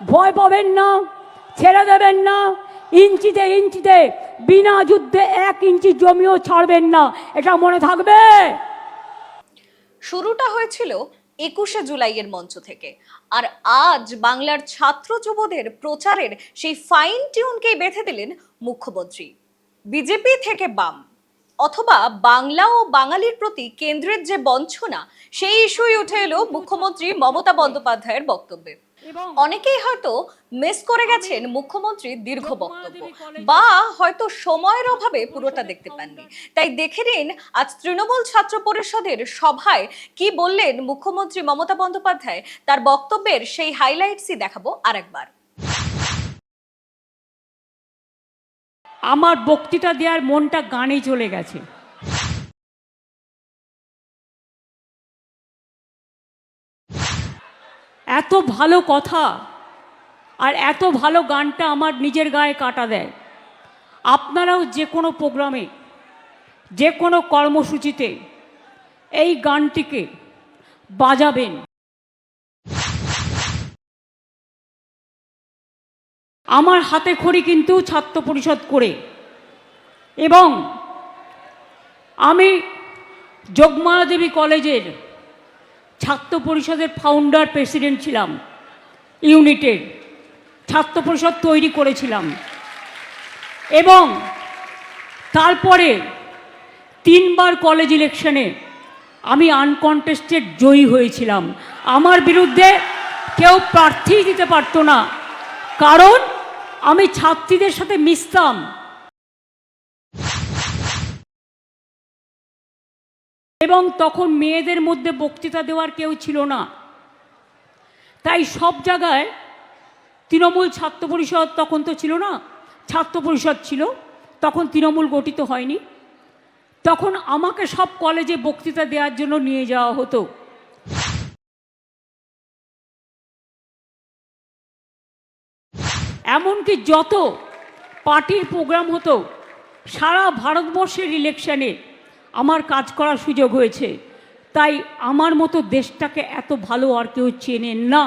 ভয় পাবেন না, ছেড়ে দেবেন না, ইঞ্চিতে ইঞ্চিতে, বিনা যুদ্ধে এক ইঞ্চি জমিও ছাড়বেন না, এটা মনে থাকবে? শুরুটা হয়েছিল একুশে জুলাইয়ের মঞ্চ থেকে, আর আজ বাংলার ছাত্র যুবদের প্রচারের সেই ফাইন টিউনকেই বেঁধে দিলেন মুখ্যমন্ত্রী। বিজেপি থেকে বাম। অথবা বাংলা ও বাঙালির প্রতি কেন্দ্রের যে বঞ্চনা সেই ইস্যুই উঠে এলো মুখ্যমন্ত্রী মমতা বন্দ্যোপাধ্যায়ের বক্তব্যে। অনেকেই হয়তো মিস করে গেছেন মুখ্যমন্ত্রীর দীর্ঘ বক্তব্য বা হয়তো সময়ের অভাবে পুরোটা দেখতে পাননি। তাই দেখে নিন আজ তৃণমূল ছাত্র পরিষদের সভায় কি বললেন মুখ্যমন্ত্রী মমতা বন্দ্যোপাধ্যায়? তার বক্তব্যের সেই হাইলাইটসই দেখাবো আরেকবার। আমার বক্তৃতা দেওয়ার মনটা গানে চলে গেছে। এত ভালো কথা আর এত ভালো গানটা আমার নিজের গায়ে কাটা দেয়। আপনারাও যে কোনো প্রোগ্রামে, যে কোনো কর্মসূচিতে এই গানটিকে বাজাবেন। আমার হাতে খড়ি কিন্তু ছাত্র পরিষদ করে। এবং আমি যোগমায়া দেবী কলেজের ছাত্র পরিষদের ফাউন্ডার প্রেসিডেন্ট ছিলাম ইউনিটের ছাত্র পরিষদ তৈরি করেছিলাম। এবং তারপরে তিনবার কলেজ ইলেকশনে আমি আনকন্টেস্টেড জয়ী হয়েছিলাম। আমার বিরুদ্ধে কেউ প্রার্থী দিতে পারতো না। কারণ আমি ছাত্রীদের সাথে মিশতাম। এবং তখন মেয়েদের মধ্যে বক্তৃতা দেওয়ার কেউ ছিল না। তাই সব জায়গায় তৃণমূল ছাত্র পরিষদ তখন তো ছিল না, ছাত্র পরিষদ ছিল, তখন তৃণমূল গঠিত হয়নি। তখন আমাকে সব কলেজে বক্তৃতা দেওয়ার জন্য নিয়ে যাওয়া হতো। এমনকি যত পার্টির প্রোগ্রাম হতো, সারা ভারতবর্ষের ইলেকশনে আমার কাজ করার সুযোগ হয়েছে। তাই আমার মতো দেশটাকে এত ভালো আর কেউ চেনে না।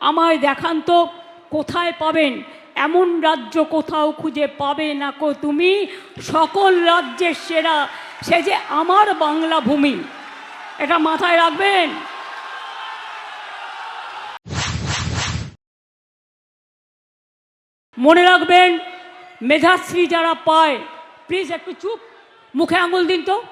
আমায় দেখান তো, কোথায় পাবেন? এমন রাজ্য কোথাও খুঁজে পাবে না কো তুমি? সকল রাজ্যের সেরা, সে যে আমার বাংলা ভূমি। এটা মাথায় রাখবেন? মনে রাখবেন, মেধাশ্রী যারা পায় প্লিজ একটু চুপ, মুখে আঙুল দিন তো।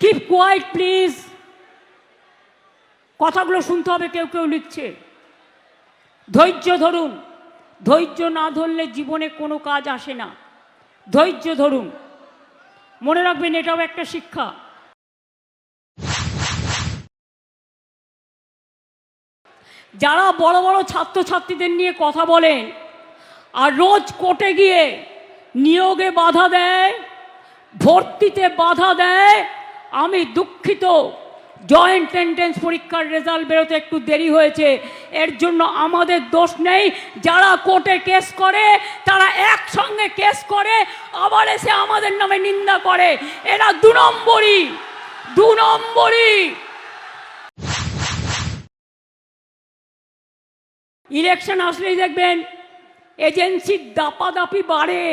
কিপ কোয়াইট প্লিজ কথাগুলো শুনতে হবে, কেউ কেউ লিখছে। ধৈর্য ধরুন। ধৈর্য না ধরলে জীবনে কোনো কাজ আসে না। ধৈর্য ধরুন। মনে রাখবেন, এটাও একটা শিক্ষা। যারা বড় বড় ছাত্রছাত্রীদের নিয়ে কথা বলেন, আর রোজ কোর্টে গিয়ে নিয়োগে বাধা দেয়, ভর্তিতে বাধা দেয়, আমি দুঃখিত। জয়েন্ট এন্ট্রেন্স পরীক্ষার রেজাল্ট বেরোতে একটু দেরি হয়েছে। এর জন্য আমাদের দোষ নেই। যারা কোর্টে কেস করে, তারা একসঙ্গে কেস করে, আবার এসে আমাদের নামে নিন্দা করে। এরা দু নম্বরই দু নম্বরই। ইলেকশন আসলেই দেখবেন এজেন্সির দাপাদাপি বাড়ে।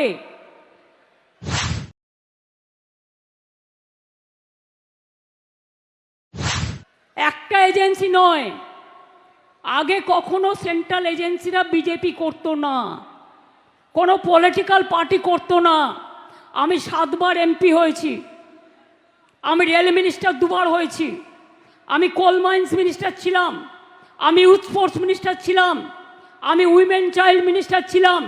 একটা এজেন্সি নয়, আগে কখনো সেন্ট্রাল এজেন্সিরা বিজেপি করতো না, কোনো পলিটিক্যাল পার্টি করতো না। আমি সাতবার এমপি হয়েছি, আমি রেল মিনিস্টার দুবার হয়েছি, আমি কোল মাইন্স মিনিস্টার ছিলাম। আমি ইউথ স্পোর্টস মিনিস্টার ছিলাম, আমি উইমেন চাইল্ড মিনিস্টার ছিলাম।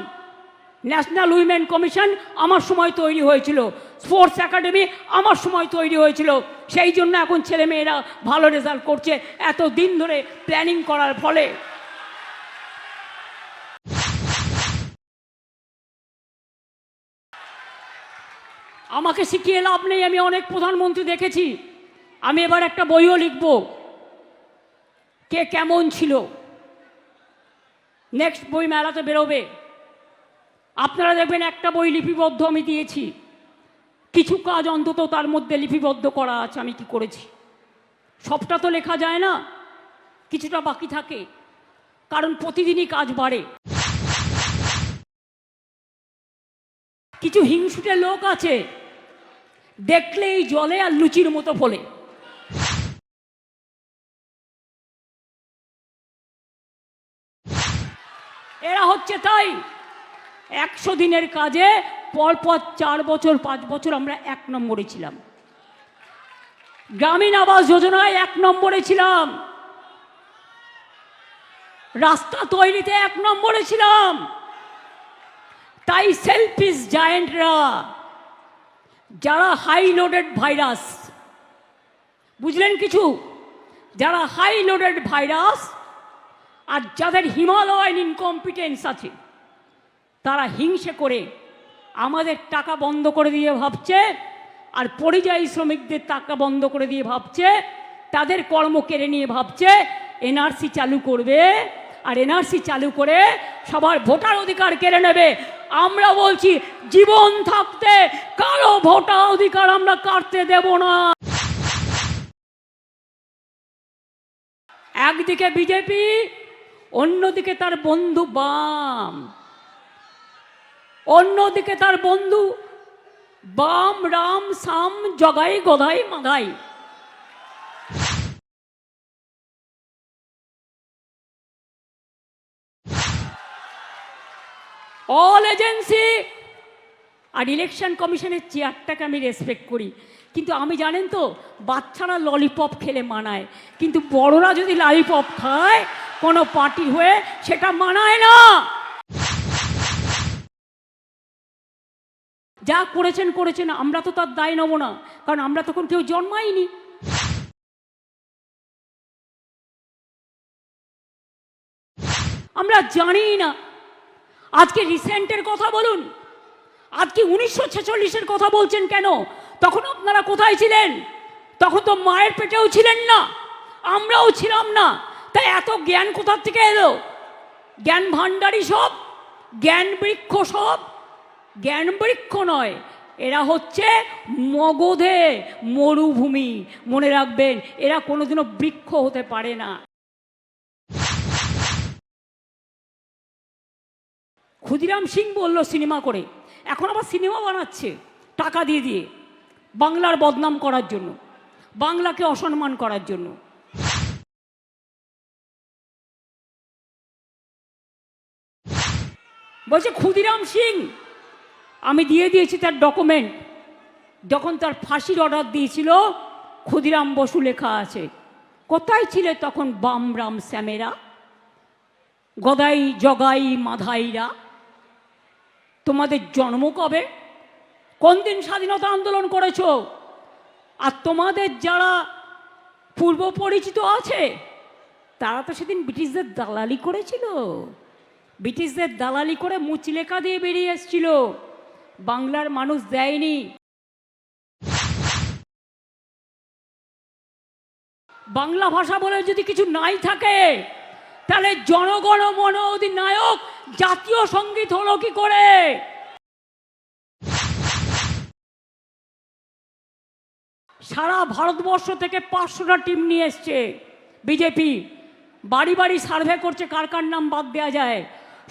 ন্যাশনাল উইমেন কমিশন আমার সময় তৈরি হয়েছিল স্পোর্টস একাডেমি আমার সময় তৈরি হয়েছিল। সেই জন্য এখন ছেলে মেয়েরা ভালো রেজাল্ট করছে এত দিন ধরে প্ল্যানিং করার ফলে। আমাকে শিখিয়ে লাভ নেই, আমি অনেক প্রধানমন্ত্রী দেখেছি। আমি এবার একটা বইও লিখব। কে কেমন ছিল? নেক্সট বই মেলাতে বেরোবে। আপনারা দেখবেন একটা বই লিপিবদ্ধ আমি দিয়েছি। কিছু কাজ অন্তত তার মধ্যে লিপিবদ্ধ করা আছে, আমি কি করেছি? সবটা তো লেখা যায় না, কিছুটা বাকি থাকে, কারণ প্রতিদিনই কাজ বাড়ে। কিছু হিংসুটে লোক আছে, দেখলেই জলে আর লুচির মতো ফলে। হচ্ছে তাই। একশো দিনের কাজে পরপর চার বছর, পাঁচ বছর আমরা এক নম্বরে ছিলাম। গ্রামীণ আবাস যোজনায় এক নম্বরে ছিলাম। রাস্তা তৈরিতে এক নম্বরে ছিলাম। তাই সেলফিস জায়েন্টরা, যারা হাই লোডেড ভাইরাস, বুঝলেন কিছু? যারা হাই লোডেড ভাইরাস আর যাদের হিমালয়ান ইনকম্পিটেন্স আছে, তারা হিংসে করে আমাদের টাকা বন্ধ করে দিয়ে ভাবছে, আর পরিযায়ী শ্রমিকদের টাকা বন্ধ করে দিয়ে ভাবছে, তাদের কর্ম কেড়ে নিয়ে ভাবছে, এনআরসি চালু করবে, আর এনআরসি চালু করে সবার ভোটার অধিকার কেড়ে নেবে। আমরা বলছি, জীবন থাকতে কারও ভোটার অধিকার আমরা কাটতে দেব না। একদিকে বিজেপি অন্যদিকে তার বন্ধু বাম। অন্যদিকে তার বন্ধু বাম, রাম, সাম, জগাই, গদাই মাগাই অল এজেন্সি আর ইলেকশন কমিশনের চেয়ারটাকে আমি রেসপেক্ট করি। কিন্তু আমি জানেন তো, বাচ্চারা ললিপপ খেলে মানায়। কিন্তু বড়রা যদি ললিপপ খায় কোনো পার্টি হয়ে সেটা মানায় না। যা করেছেন করেছেন, আমরা তো তার দায় নেব না, কারণ আমরা তখন কেউ জন্মাইনি। আমরা জানি না। আজকে রিসেন্টের কথা বলুন, আজকে উনিশশো ছেচল্লিশের কথা বলছেন কেন? তখন আপনারা কোথায় ছিলেন? তখন তো মায়ের পেটেও ছিলেন না, আমরাও ছিলাম না। তাই এত জ্ঞান কোথার থেকে এলো? জ্ঞান ভাণ্ডারী সব, জ্ঞান বৃক্ষ সব। জ্ঞান বৃক্ষ নয়, এরা হচ্ছে মগধে মরুভূমি। মনে রাখবেন, এরা কোনোদিনও বৃক্ষ হতে পারে না। ক্ষুদিরাম সিং বলল সিনেমা করে, এখন আবার সিনেমা বানাচ্ছে টাকা দিয়ে দিয়ে, বাংলার বদনাম করার জন্য, বাংলাকে অসম্মান করার জন্য। বলছে, ক্ষুদিরাম সিং, আমি দিয়ে দিয়েছি তার ডকুমেন্ট যখন তার ফাঁসির অর্ডার দিয়েছিল, ক্ষুদিরাম বসু লেখা আছে, কোথায় ছিলে তখন বাম রাম শ্যামেরা গদাই জগাই মাধাইরা? তোমাদের জন্ম কবে? কোন দিন স্বাধীনতা আন্দোলন করেছ? আর তোমাদের যারা পূর্ব পরিচিত আছে, তারা তো সেদিন ব্রিটিশদের দালালি করেছিল। ব্রিটিশদের দালালি করে মুচলেখা দিয়ে বেরিয়ে এসছিল। বাংলার মানুষ দেয়নি। বাংলা ভাষা বলে যদি কিছু নাই থাকে, তাহলে জনগণ মন অধিনায়ক জাতীয় সংগীত হলো কি করে? সারা ভারতবর্ষ থেকে পাঁচশোটা টিম নিয়ে এসছে। বিজেপি, বাড়ি বাড়ি সার্ভে করছে কার কার নাম বাদ দেওয়া যায়।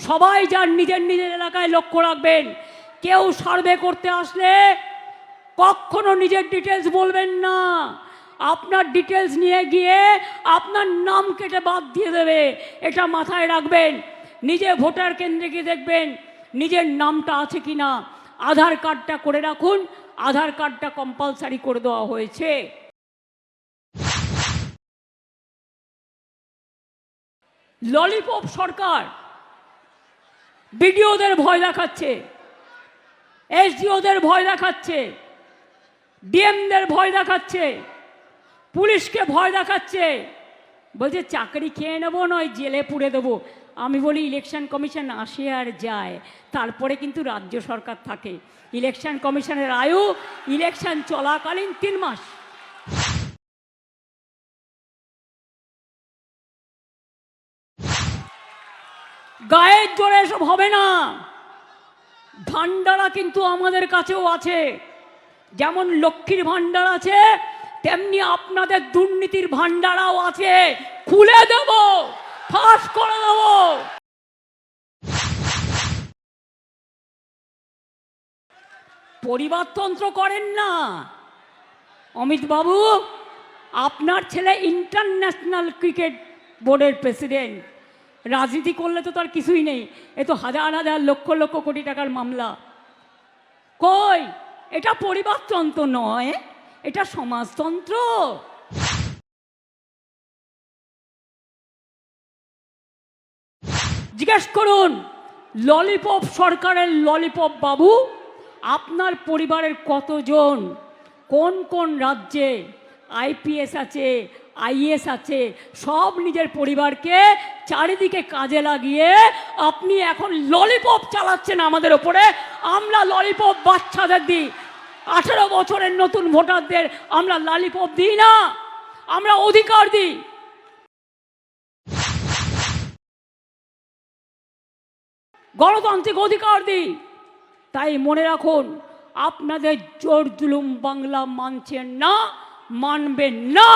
সবাই যার নিজের নিজের এলাকায় লক্ষ্য রাখবেন। কেউ সার্ভে করতে আসলে কখনো নিজের ডিটেলস বলবেন না। আপনার ডিটেলস নিয়ে গিয়ে আপনার নাম কেটে বাদ দিয়ে দেবে। এটা মাথায় রাখবেন। নিজে ভোটার কেন্দ্রে গিয়ে দেখবেন নিজের নামটা আছে কি না আধার কার্ডটা করে রাখুন। আধার কার্ডটা কম্পালসারি করে দেওয়া হয়েছে। ললিপপ সরকার বিডিওদের ভয় দেখাচ্ছে, এসডিওদের ভয় দেখাচ্ছে, ডিএমদের ভয় দেখাচ্ছে, পুলিশকে ভয় দেখাচ্ছে। বলছে, চাকরি খেয়ে নেব নয়, জেলে পুড়ে দেবো। আমি বলি, ইলেকশন কমিশন আসে আর যায়, তারপরে কিন্তু রাজ্য সরকার থাকে। ইলেকশন কমিশনের আয়ু, ইলেকশন চলাকালীন তিন মাস। গায়ের জোরে এসব হবে না। ভান্ডারা কিন্তু আমাদের কাছেও আছে। যেমন লক্ষ্মীর ভান্ডার আছে, তেমনি আপনাদের দুর্নীতির ভান্ডারাও আছে। খুলে দেব, ফাঁস করে দেব। পরিবারতন্ত্র করেন না। অমিত বাবু, আপনার ছেলে ইন্টারন্যাশনাল ক্রিকেট বোর্ডের প্রেসিডেন্ট। রাজনীতি করলে তো তার কিছুই নেই। এ তো হাজার হাজার লক্ষ লক্ষ কোটি টাকার মামলা। কই? এটা পরিবারতন্ত্র নয়, এটা সমাজতন্ত্র। জিজ্ঞেস করুন, ললিপপ সরকারের ললিপপ বাবু, আপনার পরিবারের কতজন? কোন কোন রাজ্যে আইপিএস আছে? আইএস আছে, সব নিজের পরিবারকে চারিদিকে কাজে লাগিয়ে আপনি এখন ললিপপ চালাচ্ছেন আমাদের ওপরে আমরা ললিপপ বাচ্চাদের দিই। আঠেরো বছরের নতুন ভোটারদের আমরা ললিপপ দিই না। আমরা অধিকার দিই। গণতান্ত্রিক অধিকার দিই। তাই মনে রাখুন, আপনাদের জোর জুলুম বাংলা মানছেন না মানবেন না।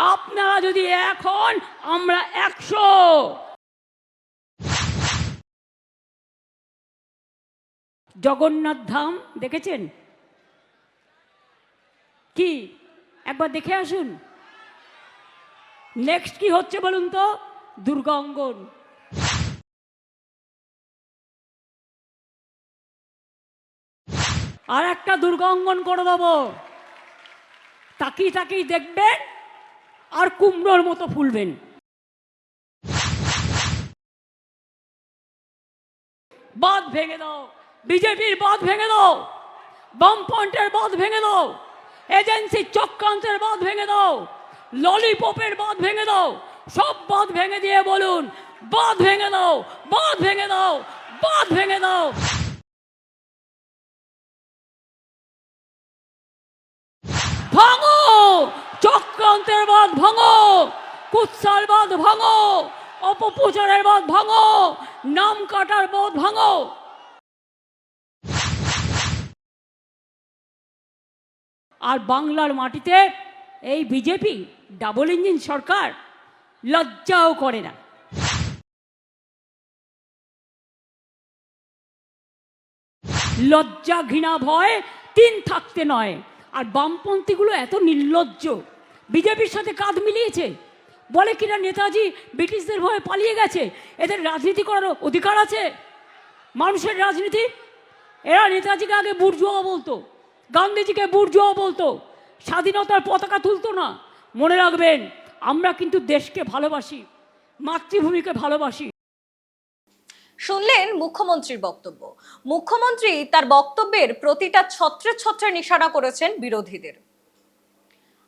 আপনারা যদি এখন আমরা একশো। জগন্নাথ ধাম দেখেছেন? কি? একবার দেখে আসুন। নেক্সট কি হচ্ছে বলুন তো? দুর্গা অঙ্গন। আর একটা দুর্গা অঙ্গন করে দেবো। তাকিয়ে তাকিয়ে দেখবেন আর কুমড়োর মতো ফুলবেন। বাঁধ ভেঙে দাও। বিজেপির বাঁধ ভেঙে দাও। বামফ্রন্টের বাঁধ ভেঙে দাও। এজেন্সির চক্রান্তের বাঁধ ভেঙে দাও। ললিপপের বাঁধ ভেঙে দাও। সব বাঁধ ভেঙে দিয়ে বলুন, বাঁধ ভেঙে দাও, বাঁধ ভেঙে দাও, বাঁধ ভেঙে দাও। বাঁধ ভাঙো কুৎসার বাঁধ ভাঙো অপপ্রচারের বাঁধ ভাঙো, নাম কাটার বাঁধ ভাঙো। আর বাংলার মাটিতে এই বিজেপি ডাবল ইঞ্জিন সরকার লজ্জাও করে না। লজ্জা ঘৃণা ভয় তিন থাকতে নয়, আর বামপন্থীগুলো এত নির্লজ্জ। বিজেপির সাথে কাঁধ মিলিয়েছে? বলে কিনা নেতাজি ব্রিটিশদের ভয়ে পালিয়ে গেছে? এদের রাজনীতি করার অধিকার আছে? মানুষের রাজনীতি? এরা নেতাজিকে আগে বুর্জুয়া বলতো, গান্ধীজিকে বুর্জুয়া বলতো। স্বাধীনতার পতাকা তুলতো না। মনে রাখবেন, আমরা কিন্তু দেশকে ভালোবাসি, মাতৃভূমিকে ভালোবাসি। শুনলেন মুখ্যমন্ত্রীর বক্তব্য। মুখ্যমন্ত্রী তার বক্তব্যের প্রতিটা ছত্রে ছত্রে নিশানা করেছেন বিরোধীদের।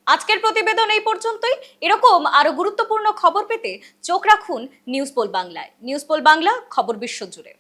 আজকের প্রতিবেদন এই পর্যন্তই। এরকম আরও গুরুত্বপূর্ণ খবর পেতে চোখ রাখুন নিউজ পোল বাংলায়। নিউজ পোল বাংলা, খবর বিশ্বজুড়ে